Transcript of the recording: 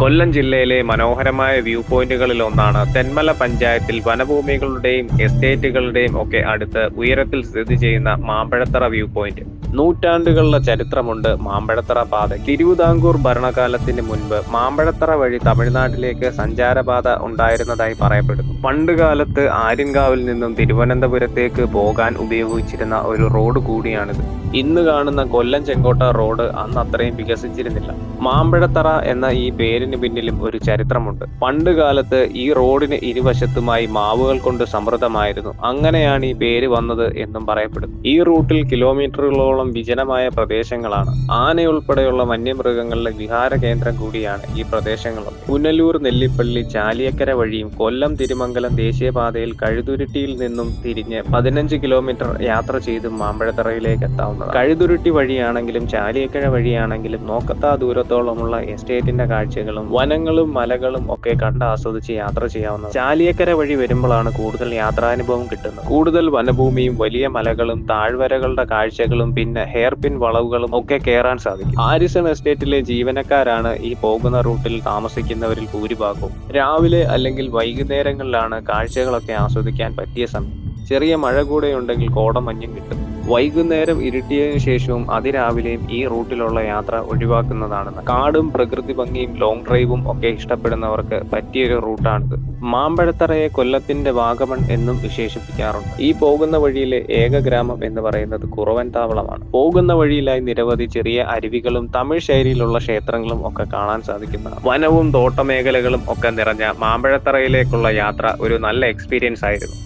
കൊല്ലം ജില്ലയിലെ മനോഹരമായ വ്യൂ പോയിന്റുകളിൽ ഒന്നാണ് തെന്മല പഞ്ചായത്തിൽ വനഭൂമികളുടെയും എസ്റ്റേറ്റുകളുടെയും ഒക്കെ അടുത്ത് ഉയരത്തിൽ സ്ഥിതി ചെയ്യുന്ന മാമ്പഴത്തറ വ്യൂ പോയിന്റ്. നൂറ്റാണ്ടുകളുടെ ചരിത്രമുണ്ട് മാമ്പഴത്തറ പാത. തിരുവിതാംകൂർ ഭരണകാലത്തിന് മുൻപ് മാമ്പഴത്തറ വഴി തമിഴ്നാട്ടിലേക്ക് സഞ്ചാരപാത ഉണ്ടായിരുന്നതായി പറയപ്പെടുന്നു. പണ്ടുകാലത്ത് ആര്യൻകാവിൽ നിന്നും തിരുവനന്തപുരത്തേക്ക് പോകാൻ ഉപയോഗിച്ചിരുന്ന ഒരു റോഡ് കൂടിയാണിത്. ഇന്ന് കാണുന്ന കൊല്ലം ചെങ്കോട്ട റോഡ് അന്ന് അത്രയും വികസിച്ചിരുന്നില്ല. മാമ്പഴത്തറ എന്ന ഈ പേരിന് പിന്നിലും ഒരു ചരിത്രമുണ്ട്. പണ്ട് കാലത്ത് ഈ റോഡിന് ഇരുവശത്തുമായി മാവുകൾ കൊണ്ട് സമൃദ്ധമായിരുന്നു. അങ്ങനെയാണ് ഈ പേര് വന്നത് എന്നും പറയപ്പെടുന്നു. ഈ റൂട്ടിൽ കിലോമീറ്ററുകളോളം വിജനമായ പ്രദേശങ്ങളാണ്. ആനയുൾപ്പെടെയുള്ള വന്യമൃഗങ്ങളുടെ വിഹാര കേന്ദ്രം കൂടിയാണ് ഈ പ്രദേശങ്ങളും. പുനലൂർ നെല്ലിപ്പള്ളി ചാലിയക്കര വഴിയും കൊല്ലം തിരുമംഗലം ദേശീയപാതയിൽ കഴുതുരുട്ടിയിൽ നിന്നും തിരിഞ്ഞ് പതിനഞ്ച് കിലോമീറ്റർ യാത്ര ചെയ്ത് മാമ്പഴത്തറയിലേക്ക് എത്താവുന്നത് കഴുതുരുട്ടി വഴിയാണെങ്കിലും ചാലിയക്കര വഴിയാണെങ്കിലും നോക്കത്താ ദൂരത്തോളമുള്ള എസ്റ്റേറ്റിന്റെ കാഴ്ചകളും വനങ്ങളും മലകളും ഒക്കെ കണ്ട് ആസ്വദിച്ച് യാത്ര ചെയ്യാവുന്നത് ചാലിയക്കര വഴി വരുമ്പോഴാണ് കൂടുതൽ യാത്രാനുഭവം കിട്ടുന്നത്. കൂടുതൽ വനഭൂമിയും വലിയ മലകളും താഴ്വരകളുടെ കാഴ്ചകളും പിന്നെ ഹെയർ പിൻ വളവുകളും ഒക്കെ കയറാൻ സാധിക്കും. ആരിസൺ എസ്റ്റേറ്റിലെ ജീവനക്കാരാണ് ഈ പോകുന്ന റൂട്ടിൽ താമസിക്കുന്നവരിൽ ഭൂരിഭാഗവും. രാവിലെ അല്ലെങ്കിൽ വൈകുന്നേരങ്ങളിലാണ് കാഴ്ചകളൊക്കെ ആസ്വദിക്കാൻ പറ്റിയ സമയം. ചെറിയ മഴ കൂടെ ഉണ്ടെങ്കിൽ കോടമഞ്ഞും കിട്ടും. വൈകുന്നേരം ഇരുട്ടിയതിനു ശേഷവും അതിരാവിലെയും ഈ റൂട്ടിലുള്ള യാത്ര ഒഴിവാക്കുന്നതാണ് കാടും പ്രകൃതി ഭംഗിയും ലോങ് ഡ്രൈവും ഒക്കെ ഇഷ്ടപ്പെടുന്നവർക്ക് പറ്റിയൊരു റൂട്ടാണിത്. മാമ്പഴത്തറയെ കൊല്ലത്തിന്റെ വാഗമൺ എന്നും വിശേഷിപ്പിക്കാറുണ്ട്. ഈ പോകുന്ന വഴിയിലെ ഏക ഗ്രാമം എന്ന് പറയുന്നത് കുറവൻ താവളമാണ് പോകുന്ന വഴിയിലായി നിരവധി ചെറിയ അരുവികളും തമിഴ് ശൈലിയിലുള്ള ക്ഷേത്രങ്ങളും ഒക്കെ കാണാൻ സാധിക്കുന്നതാണ്. വനവും തോട്ടമേഖലകളും ഒക്കെ നിറഞ്ഞ മാമ്പഴത്തറയിലേക്കുള്ള യാത്ര ഒരു നല്ല എക്സ്പീരിയൻസ് ആയിരുന്നു.